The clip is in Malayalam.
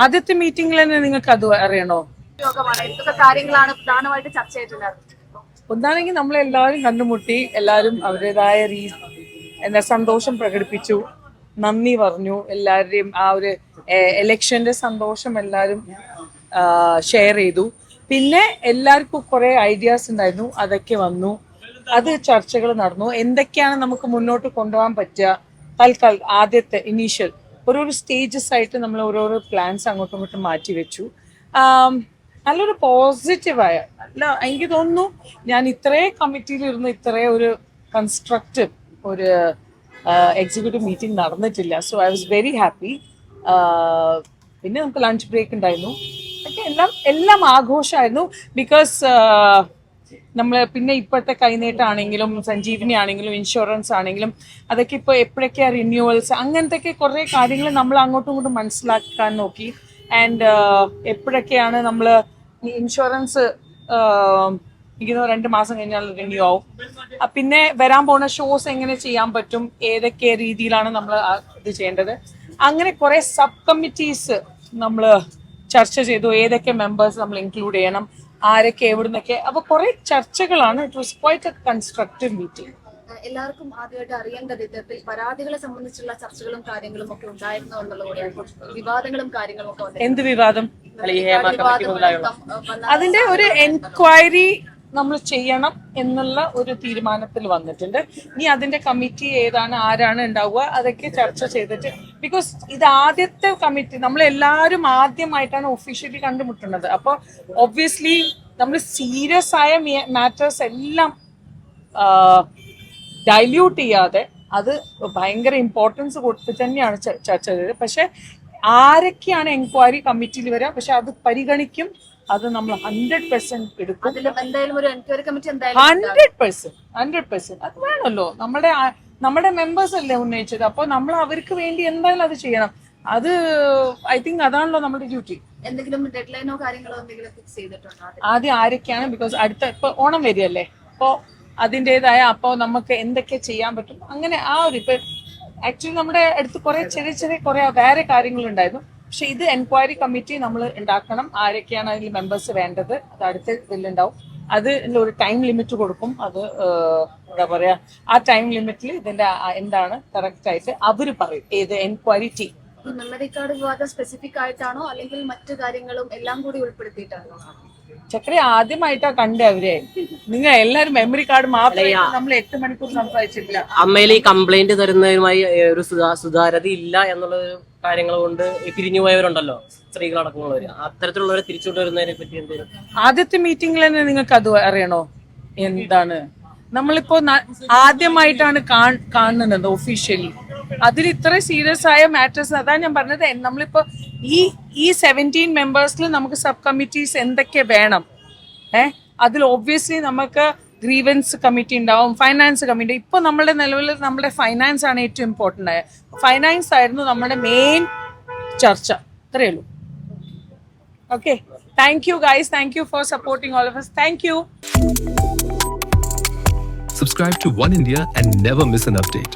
ആദ്യത്തെ മീറ്റിംഗിൽ തന്നെ നിങ്ങൾക്ക് അത് അറിയണോ? എന്തൊക്കെ കാര്യങ്ങളാണ് പ്രധാനമായിട്ട് ചർച്ച ചെയ്തിട്ടുണ്ടായിരുന്നത് ഒന്നാണെങ്കിൽ നമ്മളെല്ലാവരും കണ്ടുമുട്ടി എല്ലാവരും അവരുടേതായ രീ എന്താ സന്തോഷം പ്രകടിപ്പിച്ചു നന്ദി പറഞ്ഞു എല്ലാവരുടെയും ആ ഒരു എലക്ഷന്റെ സന്തോഷം എല്ലാവരും ഷെയർ ചെയ്തു. പിന്നെ എല്ലാവർക്കും കുറെ ഐഡിയാസ് ഉണ്ടായിരുന്നു. അതൊക്കെ വന്നു. അത് ചർച്ചകൾ നടന്നു. എന്തൊക്കെയാണ് നമുക്ക് മുന്നോട്ട് കൊണ്ടുപോകാൻ പറ്റുക? തൽക്കാൽ ആദ്യത്തെ ഇനീഷ്യൽ ഓരോരോ സ്റ്റേജസ് ആയിട്ട് നമ്മൾ ഓരോരോ പ്ലാൻസ് അങ്ങോട്ടും ഇങ്ങോട്ടും മാറ്റി വെച്ചു. നല്ലൊരു പോസിറ്റീവായ അല്ല എനിക്ക് തോന്നുന്നു ഞാൻ ഇത്രേ കമ്മിറ്റിയിലിരുന്ന് ഇത്രേ ഒരു കൺസ്ട്രക്റ്റീവ് ഒരു എക്സിക്യൂട്ടീവ് മീറ്റിംഗ് നടന്നിട്ടില്ല. So I was very happy പിന്നെ നമുക്ക് ലഞ്ച് ബ്രേക്ക് ഉണ്ടായിരുന്നു. എല്ലാം എല്ലാം ആഘോഷമായിരുന്നു. ബിക്കോസ് നമ്മൾ പിന്നെ ഇപ്പോഴത്തെ കൈനീട്ടാണെങ്കിലും സഞ്ജീവനി ആണെങ്കിലും ഇൻഷുറൻസ് ആണെങ്കിലും അതൊക്കെ ഇപ്പോൾ എപ്പോഴൊക്കെയാ റിന്യൂവൽസ് അങ്ങനത്തെ കുറേ കാര്യങ്ങൾ നമ്മൾ അങ്ങോട്ടും ഇങ്ങോട്ടും മനസ്സിലാക്കാൻ നോക്കി. ആൻഡ് എപ്പോഴൊക്കെയാണ് നമ്മൾ ഇൻഷുറൻസ് തോന്നുന്നു രണ്ട് മാസം കഴിഞ്ഞാൽ റിന്യൂ ആവും. പിന്നെ വരാൻ പോണ ഷോസ് എങ്ങനെ ചെയ്യാൻ പറ്റും? ഏതൊക്കെ രീതിയിലാണ് നമ്മൾ ഇത് ചെയ്യേണ്ടത്? അങ്ങനെ കുറെ സബ് കമ്മിറ്റീസ് നമ്മൾ ചർച്ച ചെയ്തു ഏതൊക്കെ മെമ്പേഴ്സ് നമ്മൾ ഇൻക്ലൂഡ് ചെയ്യണം ആരൊക്കെ എവിടുന്നൊക്കെ. അപ്പൊ കുറെ ചർച്ചകളാണ്. It was quite a constructive meeting എല്ലാവർക്കും ആദ്യമായിട്ട് അറിയേണ്ടത് ഇത്തരത്തിൽ പരാതികളെ സംബന്ധിച്ചുള്ള ചർച്ചകളും കാര്യങ്ങളും ഒക്കെ ഉണ്ടായിരുന്നു എന്നുള്ളത് വിവാദങ്ങളും കാര്യങ്ങളും ഒക്കെ. എന്ത് വിവാദം? അതിന്റെ ഒരു എൻക്വയറി നമ്മൾ ചെയ്യണം എന്നുള്ള ഒരു തീരുമാനത്തിൽ വന്നിട്ടുണ്ട്. ഇനി അതിന്റെ കമ്മിറ്റി ഏതാണ് ആരാണ് ഉണ്ടാവുക അതൊക്കെ ചർച്ച ചെയ്തിട്ട് ബിക്കോസ് ഇത് ആദ്യത്തെ കമ്മിറ്റി നമ്മൾ എല്ലാവരും ആദ്യമായിട്ടാണ് ഒഫീഷ്യലി കണ്ടുമുട്ടുന്നത്. അപ്പോൾ ഒബ്വിയസ്ലി നമ്മൾ സീരിയസ് ആയ മാറ്റേഴ്സ് എല്ലാം ഡൈല്യൂട്ട് ചെയ്യാതെ അത് ഭയങ്കര ഇമ്പോർട്ടൻസ് കൊടുത്ത് തന്നെയാണ് ചർച്ച ചെയ്തത്. പക്ഷെ ആരൊക്കെയാണ് എൻക്വയറി കമ്മിറ്റിയിൽ വരിക പക്ഷെ അത് പരിഗണിക്കും. അത് നമ്മൾ ഹൺഡ്രഡ് പെർസെന്റ് എടുക്കും. ഹൺഡ്രഡ് പെർസെന്റ് ഹൺഡ്രഡ് പെർസെന്റ് അത് വേണമല്ലോ. നമ്മുടെ നമ്മുടെ മെമ്പേഴ്സ് അല്ലേ ഉന്നയിച്ചത്? അപ്പോൾ നമ്മൾ അവർക്ക് വേണ്ടി എന്തായാലും അത് ചെയ്യണം. അത് ഐ തിങ്ക് അതാണല്ലോ നമ്മുടെ ഡ്യൂട്ടി എന്തെങ്കിലും ഡെഡ് ലൈനോ കാര്യങ്ങളോ എന്തെങ്കിലും ഫിക്സ് ചെയ്തിട്ടുണ്ടോ ആദ്യം ആരൊക്കെയാണ്? ബിക്കോസ് അടുത്ത ഇപ്പൊ ഓണം വരികയല്ലേ? അപ്പോൾ അതിന്റെതായ അപ്പോൾ നമുക്ക് എന്തൊക്കെ ചെയ്യാൻ പറ്റും? അങ്ങനെ ആ ഒരു ഇപ്പൊ ആക്ച്വലി നമ്മുടെ അടുത്ത് കുറെ ചെറിയ ചെറിയ കുറെ വേറെ കാര്യങ്ങളുണ്ടായിരുന്നു പക്ഷെ ഇത് എൻക്വയറി കമ്മിറ്റി നമ്മൾ ഉണ്ടാക്കണം. ആരൊക്കെയാണ് അതിൽ മെമ്പേഴ്സ് വേണ്ടത്? അത് അടുത്ത ഇതിലുണ്ടാവും അത് ഒരു ടൈം ലിമിറ്റ് കൊടുക്കും. അത് എന്താ പറയാ ആ ടൈം ലിമിറ്റിൽ ഇതിന്റെ എന്താണ് കറക്റ്റ് ആയിട്ട് അവർ പറയും. ഏത് എൻക്വയറി ടീം മെമ്മറി കാർഡ് വിവാദം സ്പെസിഫിക് ആയിട്ടാണോ അല്ലെങ്കിൽ മറ്റു കാര്യങ്ങളും എല്ലാം കൂടി ഉൾപ്പെടുത്തിയിട്ടാണോ? ചക്രി ആദ്യമായിട്ടാ കണ്ടേ അവരെ. നിങ്ങൾ എല്ലാരും മെമ്മറി കാർഡ് മാത്രമേ നമ്മൾ എട്ട് മണിക്കൂർ സംസാരിച്ചിട്ടില്ല. അമ്മയിൽ ഈ കംപ്ലൈന്റ് തരുന്നതിനുമായി ഒരു സുതാ- സുതാര്യത ഇല്ല എന്നുള്ള കാര്യങ്ങൾ കൊണ്ട് ഈ പിരിഞ്ഞു പോയവരുണ്ടല്ലോ സ്ത്രീകളടക്കമുള്ളവര് അത്തരത്തിലുള്ളവരെ തിരിച്ചുകൊണ്ട് വരുന്നതിനെ പറ്റി എന്തെങ്കിലും? ആദ്യത്തെ മീറ്റിംഗിൽ തന്നെ നിങ്ങൾക്ക് അത് അറിയണോ? എന്താണ്? നമ്മളിപ്പോ ആദ്യമായിട്ടാണ് കാണുന്നത് ഒഫീഷ്യലി അതിൽ ഇത്ര സീരിയസ് ആയ മാറ്റേഴ്സ് അതാ ഞാൻ പറഞ്ഞത് നമ്മളിപ്പോ ഈ ഈ സെവന്റീൻ മെമ്പേഴ്സിൽ നമുക്ക് സബ് കമ്മിറ്റീസ് എന്തൊക്കെ വേണം? ഏ? അതിൽ ഒബ്വിയസ്ലി നമുക്ക് ഗ്രീവൻസ് കമ്മിറ്റി ഉണ്ടാവും ഫൈനാൻസ് കമ്മിറ്റി ഇപ്പൊ നമ്മുടെ നിലവിൽ നമ്മുടെ ഫൈനാൻസ് ആണ് ഏറ്റവും ഇമ്പോർട്ടന്റ് ഫൈനാൻസ് ആയിരുന്നു നമ്മുടെ മെയിൻ ചർച്ച. അത്രയേ ഉള്ളൂ. Okay thank you guys thank you for supporting all of us. Thank you Subscribe to One India and never miss an update.